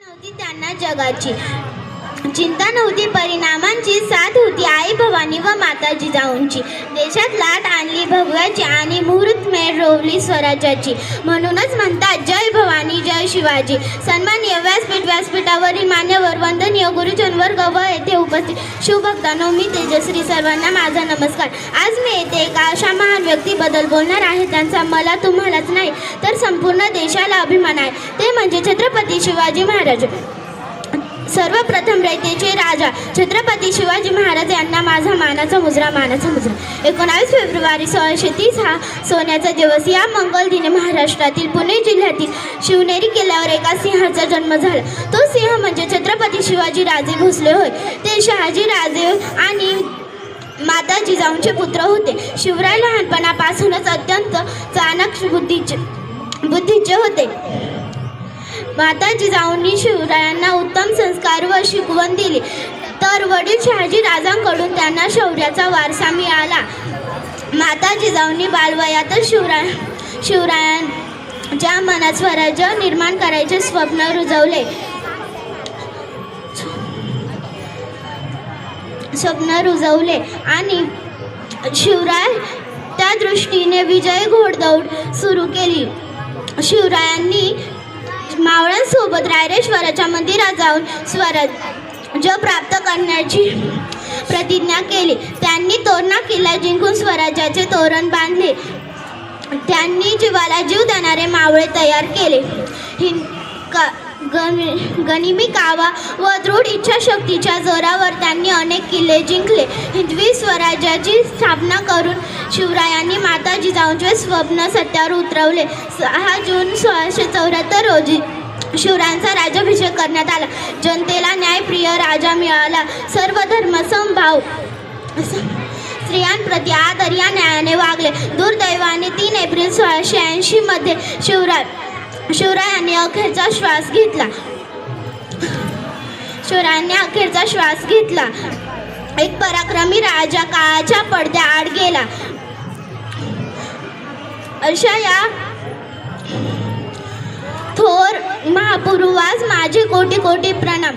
नव्हती त्यांना जगाची. चिंता नव्हती परिणामांची साथ होती. आई भवानी व माता जिजाऊंची देशात लाट आणली भगव्याची आणि मुहूर्तमेढ रोवली स्वराज्याची. म्हणूनच म्हणतात जय भवानी जय शिवाजी. सन्माननीय व्यासपीठ व्यासपीठावरील मान्यवर वंदनीय गुरुजन वर्ग व येथे उपस्थित शिवभक्तांनो मी तेजश्री सर्वांना माझा नमस्कार. आज मी येथे एका अशा महान व्यक्तीबद्दल बोलणार आहे त्यांचा मला तुम्हालाच नाही तर संपूर्ण देशाला अभिमान आहे. ते म्हणजे छत्रपती शिवाजी महाराज. सर्वप्रथम रयतेचे राजा छत्रपती शिवाजी महाराज यांना माझा मानाचा मुजरा मानाचा मुजरा. एकोणावीस फेब्रुवारी सोळाशे तीस हा सोन्याचा दिवस. या मंगल दिनी महाराष्ट्रातील पुणे जिल्ह्यातील शिवनेरी किल्ल्यावर एका सिंहाचा जन्म झाला. तो सिंह म्हणजे छत्रपती शिवाजी राजे भोसले होय. ते शहाजी राजे आणि माता जिजाऊंचे पुत्र होते. शिवराय लहानपणापासूनच अत्यंत चाणक्ष बुद्धीचे बुद्धीचे होते. माता जिजाऊंनी शिव व शिकवण दिली. तर वडील शहाजी राजांकडून त्यांना शौर्याचा वारसा मिळाला. माता जिजाऊंनी बालवयातच शिवराय शिवरायांच्या मनात स्वराज्य निर्माण करायचे स्वप्न रुजवले. स्वप्न रुजवले. आणि शिवराय त्या दृष्टीने विजय घोडदौड सुरू केली. शिवरायांनी मावळ्यांसोबत रायरेश्वराच्या मंदिरात जाऊन स्वराज्य प्राप्त करण्याची प्रतिज्ञा केली. त्यांनी तोरणा किल्ला जिंकून स्वराज्याचे तोरण बांधले. त्यांनी जीवाला जीव देणारे मावळे तयार केले. हिं का गणिमी गनिमी कावा व दृढ इच्छाशक्तीच्या जोरावर त्यांनी अनेक किल्ले जिंकले. हिंदवी स्वराज्याची स्थापना करून शिवरायांनी माता जिजाऊंचे स्वप्न सत्यावर उतरवले. सहा जून सोळाशे चौऱ्याहत्तर रोजी शिवरायांचा राज्याभिषेक करण्यात आला. जनतेला न्यायप्रिय राजा मिळाला. सर्व धर्म समभाव स्त्रियांप्रती आदर या न्यायाने वागले. दुर्दैवाने तीन एप्रिल सोळाशे ऐंशीमध्ये शिवराय शिवरायांनी अखेरचा श्वास घेतला. शिवरायांनी अखेरचा श्वास घेतला. एक पराक्रमी राजा काळाच्या पडद्या आड गेला. अशा या थोर महापुरुवास माझे कोटी कोटी प्रणाम.